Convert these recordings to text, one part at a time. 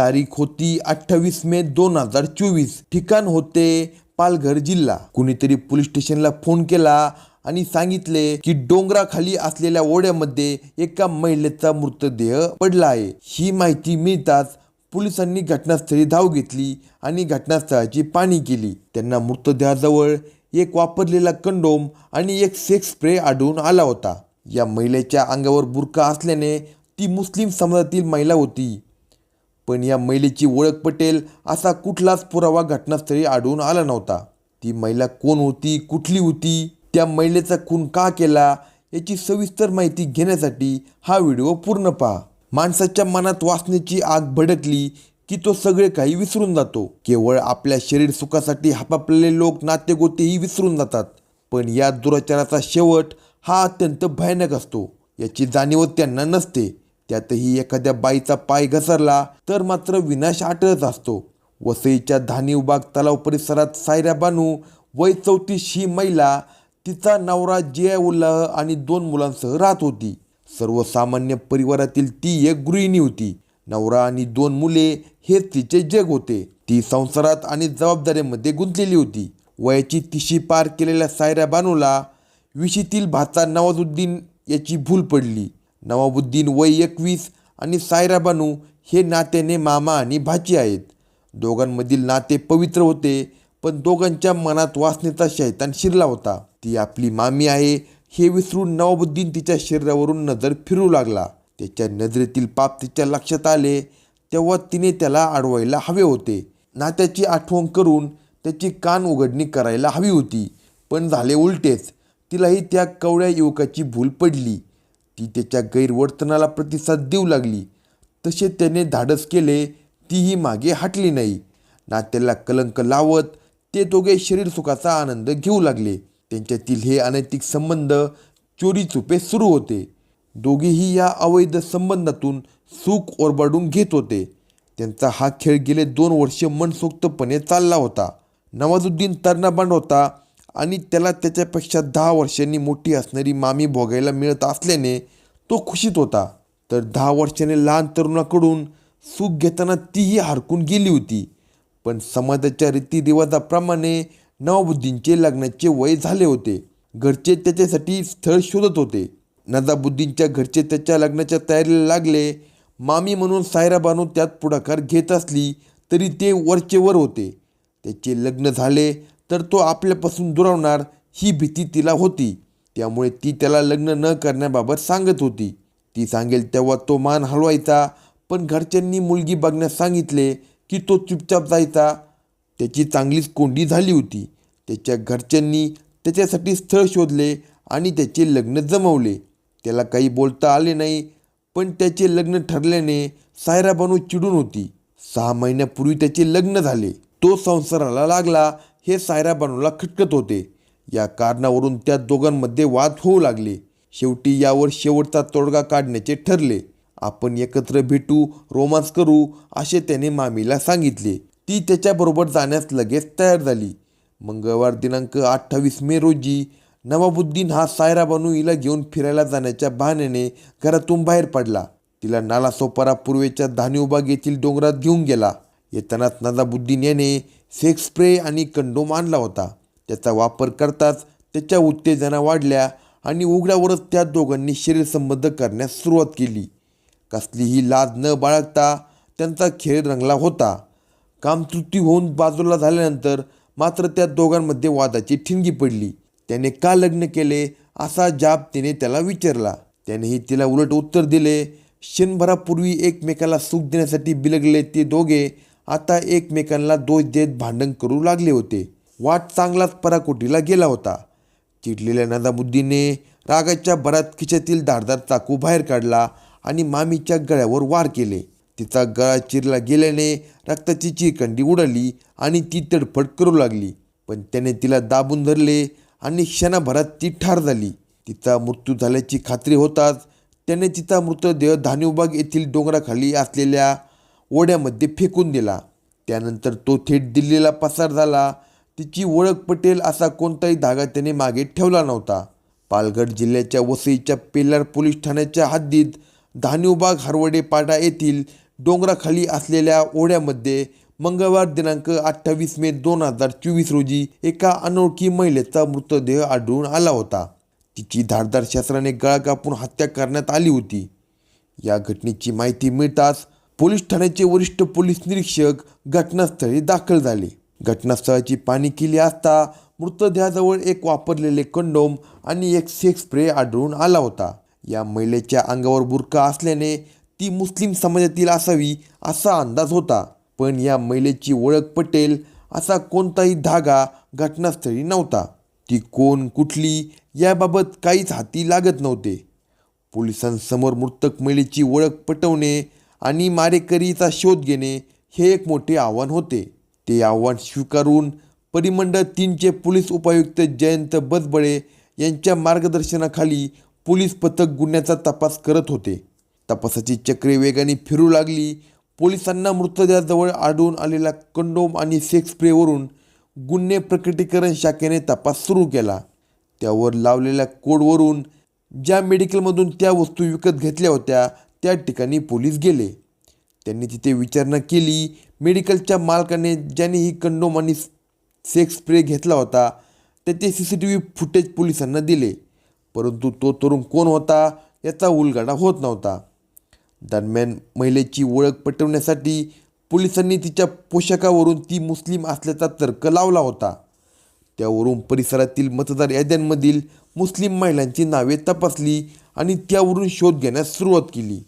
तारीख होती अठ्ठावीस मे दोन हजार चोवीस. ठिकाण होते पालघर जिल्हा. कुणीतरी पोलीस स्टेशनला फोन केला आणि सांगितले की डोंगराखाली असलेल्या ओढ्यामध्ये एका महिलेचा मृतदेह पडला आहे. ही माहिती मिळताच पोलिसांनी घटनास्थळी धाव घेतली आणि घटनास्थळाची पाणी केली. त्यांना मृतदेहाजवळ एक वापरलेला कंडोम आणि एक सेक्स स्प्रे आढळून आला होता. या महिलेच्या अंगावर बुरका असल्याने ती मुस्लिम समाजातील महिला होती. पण या महिलेची ओळख पटेल असा कुठलाच पुरावा घटनास्थळी आढळून आला नव्हता. ती महिला कोण होती कुठली होती त्या महिलेचा खून का केला याची सविस्तर माहिती घेण्यासाठी हा व्हिडिओ पूर्ण पहा. माणसाच्या मनात वासनेची आग भडकली की तो सगळे काही विसरून जातो. केवळ आपल्या शरीर सुखासाठी हपापलेले लोक नातेगोतेही विसरून जातात. पण या दुराचाराचा शेवट हा अत्यंत भयानक असतो. याची जाणीव त्यांना नसते. त्यातही एखाद्या बाईचा पाय घसरला तर मात्र विनाश आटळत असतो. वसईच्या धानीवबाग तलाव परिसरात सायरा बानू वय चौतीस ही महिला तिचा नवरा जियाउल्लाह आणि दोन मुलांसह राहत होती. सर्वसामान्य परिवारातील ती एक गृहिणी होती. नवरा आणि दोन मुले हे तिचे जग होते. ती संसारात आणि जबाबदारीमध्ये गुंतलेली होती. वयाची तिशी पार केलेल्या सायरा बानूला विशीतील भाचा नवाजुद्दीन याची भूल पडली. नवाबुद्दीन वय एकवीस आणि सायरा बानू हे नात्याने मामा आणि भाची आहेत. दोघांमधील नाते पवित्र होते पण दोघांच्या मनात वासनेचा शैतान शिरला होता. ती आपली मामी आहे हे विसरून नवाबुद्दीन तिच्या शरीरावरून नजर फिरू लागला. त्याच्या नजरेतील पाप तिच्या लक्षात आले तेव्हा तिने त्याला अडवायला हवे होते. नात्याची आठवण करून त्याची कान उघडणी करायला हवी होती पण झाले उलटेच. तिलाही त्या कवड्या युवकाची भूल पडली. ती त्याच्या गैरवर्तनाला प्रतिसाद देऊ लागली. तसे त्याने धाडस केले तीही मागे हटली नाही. नात्याला कलंक लावत ते दोघे शरीर सुखाचा आनंद घेऊ लागले. त्यांच्यातील हे अनैतिक संबंध चोरीचुपे सुरू होते. दोघेही या अवैध संबंधातून सुख ओरबाडून घेत होते. त्यांचा हा खेळ गेले दोन वर्षे मनसोक्तपणे चालला होता. नवाजुद्दीन तरणबांड होता. आणि त्याला त्याच्यापेक्षा दहा वर्षांनी मोठी असणारी मामी भोगायला मिळत असल्याने तो खुशीत होता. तर दहा वर्षाने लहान तरुणाकडून सुख घेताना तीही हरकून गेली होती. पण समाजाच्या रीतिरिवाजाप्रमाणे नवाबुद्दीनचे लग्नाचे वय झाले होते. घरचे त्याच्यासाठी स्थळ शोधत होते. नजाबुद्दीनच्या घरचे त्याच्या लग्नाच्या तयारीला लागले. मामी म्हणून सायरा बानू त्यात पुढाकार घेत असली तरी ते वरचे वर होते. त्याचे लग्न झाले तर तो आपल्यापासून दुरावणार ही भीती तिला होती. त्यामुळे ती त्याला लग्न न करण्याबाबत सांगत होती. ती सांगेल तेव्हा तो मान हलवायचा पण घरच्यांनी मुलगी बघण्यास सांगितले की तो चुपचाप जायचा. त्याची चांगलीच कोंडी झाली होती. त्याच्या घरच्यांनी त्याच्यासाठी स्थळ शोधले आणि त्याचे लग्न जमवले. त्याला काही बोलता आले नाही पण त्याचे लग्न ठरल्याने सायरा बनू चिडून होती. सहा महिन्यापूर्वी त्याचे लग्न झाले. तो संसाराला लागला हे सायरा बानूला खटकत होते. या कारणावरून त्या दोघांमध्ये वाद होऊ लागले. शेवटी यावर शेवटचा तोडगा काढण्याचे ठरले. आपण एकत्र भेटू रोमांस करू असे त्याने मामीला सांगितले. ती त्याच्याबरोबर जाण्यास लगेच तयार झाली. मंगळवार दिनांक अठ्ठावीस मे रोजी नवाबुद्दीन हा सायरा बानू हिला घेऊन फिरायला जाण्याच्या बहाण्याने घरातून बाहेर पडला. तिला नालासोपारा पूर्वेच्या धानिवबाग येथील डोंगरात घेऊन गेला. येतानाच नदाबुद्दीन याने सेक्स स्प्रे आणि कंडोम आणला होता. त्याचा वापर करताच त्याच्या उत्तेजना वाढल्या आणि उघड्यावरच त्या दोघांनी शरीरसंबंध करण्यास सुरुवात केली. कसलीही लाज न बाळगता त्यांचा खेळ रंगला होता. कामतृप्ती होऊन बाजूला झाल्यानंतर मात्र त्या दोघांमध्ये वादाची ठिणगी पडली. त्याने का लग्न केले असा जाब तिने त्याला विचारला. त्यानेही तिला उलट उत्तर दिले क्षणभरापूर्वी एकमेकाला सुख देण्यासाठी बिलगले ते दोघे आता एकमेकांना दोष देत भांडण करू लागले होते. वाट चांगलाच पराकोटीला गेला होता. चिडलेल्या नदाबुद्धीने रागाच्या भरात खिशातील धारदार चाकू बाहेर काढला आणि मामीच्या गळ्यावर वार केले. तिचा गळा चिरला गेल्याने रक्ताची चिरकंडी उडाली आणि ती तडफड करू लागली. पण त्याने तिला दाबून धरले आणि क्षणाभरात ती ठार झाली. तिचा मृत्यू झाल्याची खात्री होताच त्याने तिचा मृतदेह धान्यूबाग येथील डोंगराखाली असलेल्या ओढ्यामध्ये फेकून दिला. त्यानंतर तो थेट दिल्लीला पसार झाला. तिची ओळख पटेल असा कोणताही धागा त्याने मागे ठेवला नव्हता. पालघर जिल्ह्याच्या वसईच्या पेल्लार पोलीस ठाण्याच्या हद्दीत धान्यूबाग हरवडे पाडा येथील डोंगराखाली असलेल्या ओढ्यामध्ये मंगळवार दिनांक अठ्ठावीस मे दोन हजार चोवीस रोजी एका अनोळखी महिलेचा मृतदेह आढळून आला होता. तिची धारदार शस्त्राने गळा कापून हत्या करण्यात आली होती. या घटनेची माहिती मिळताच पोलीस ठाण्याचे वरिष्ठ पोलीस निरीक्षक घटनास्थळी दाखल झाले. घटनास्थळाची पाणी केली असता मृतदेहाजवळ एक वापरलेले कंडोम आणि एक सेक्स स्प्रे आढळून आला होता. या महिलेच्या अंगावर बुरका असल्याने ती मुस्लिम समाजातील असावी असा अंदाज होता. पण या महिलेची ओळख पटेल असा कोणताही धागा घटनास्थळी नव्हता. ती कोण कुठली याबाबत काहीच हाती लागत नव्हते. पोलिसांसमोर मृतक महिलेची ओळख पटवणे आणि मारेकरीचा शोध घेणे हे एक मोठे आव्हान होते. ते आव्हान स्वीकारून परिमंडळ तीनचे पोलीस उपायुक्त जयंत बसबळे यांच्या मार्गदर्शनाखाली पोलीस पथक गुन्ह्याचा तपास करत होते. तपासाची चक्रे वेगाने फिरू लागली. पोलिसांना मृतदेहाजवळ आढळून आलेला कंडोम आणि सेक्स स्प्रेवरून गुन्हे प्रकटीकरण शाखेने तपास सुरू केला. त्यावर लावलेल्या कोडवरून ज्या मेडिकलमधून त्या वस्तू विकत घेतल्या होत्या त्या ठिकाणी पोलीस गेले. त्यांनी तिथे विचारणा केली. मेडिकलच्या मालकाने ज्याने ही कंडोम आणि सेक्स स्प्रे घेतला होता त्याचे C C T V footage पोलिसांना दिले. परंतु तो तरुण कोण होता याचा उलगडा होत नव्हता. दरम्यान महिलेची ओळख पटवण्यासाठी पोलिसांनी तिच्या पोशाखावरून ती मुस्लिम असल्याचा तर्क लावला होता. त्यावरून परिसरातील मतदार याद्यांमधील मुस्लिम महिलांची नावे तपासली आणि त्यावरून शोध घेण्यास सुरुवात केली.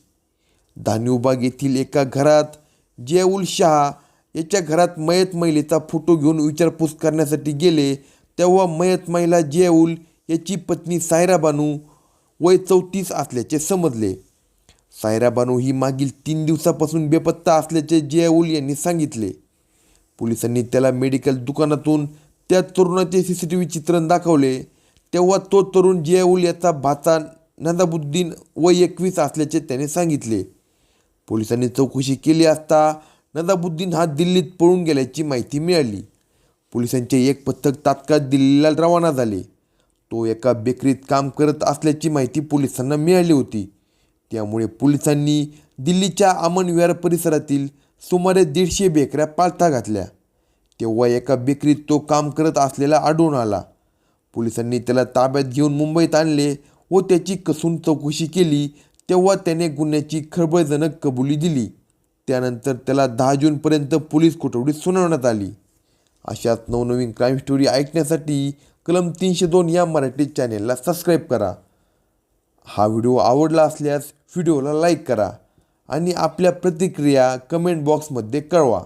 धान्यूबाग येथील एका घरात जयउल शहा याच्या घरात मयत महिलेचा फोटो घेऊन विचारपूस करण्यासाठी गेले तेव्हा मयत महिला जयउल याची पत्नी सायरा बानू वय चौतीस असल्याचे समजले. सायरा बानू ही मागील तीन दिवसापासून बेपत्ता असल्याचे जियाउल यांनी सांगितले. पोलिसांनी त्याला मेडिकल दुकानातून त्या तरुणाचे सी सी टी व्ही चित्रण दाखवले तेव्हा तो तरुण जियाउल याचा भाचा नदाबुद्दीन व एकवीस असल्याचे त्याने सांगितले. पोलिसांनी चौकशी केली असता नजाबुद्दीन हा दिल्लीत पळून गेल्याची माहिती मिळाली. पोलिसांचे एक पथक तात्काळ दिल्लीला रवाना झाले. तो एका बेकरीत काम करत असल्याची माहिती पोलिसांना मिळाली होती. त्यामुळे पोलिसांनी दिल्लीच्या अमन विहार परिसरातील सुमारे दीडशे बेकऱ्या पालथा घातल्या. तेव्हा एका बेकरीत तो काम करत असलेला आढळून आला. पोलिसांनी त्याला ताब्यात घेऊन मुंबईत आणले व त्याची कसून चौकशी केली तेव्हा त्याने गुन्ह्याची खळबळजनक कबुली दिली. त्यानंतर त्याला दहा जूनपर्यंत पोलीस कोठडीत सुनावण्यात आली. अशाच नवनवीन क्राईम स्टोरी ऐकण्यासाठी कलम तीनशे दोन या मराठी चॅनेलला सबस्क्राईब करा. हा व्हिडिओ आवडला असल्यास व्हिडिओला लाईक करा आणि आपल्या प्रतिक्रिया कमेंट बॉक्समध्ये कळवा.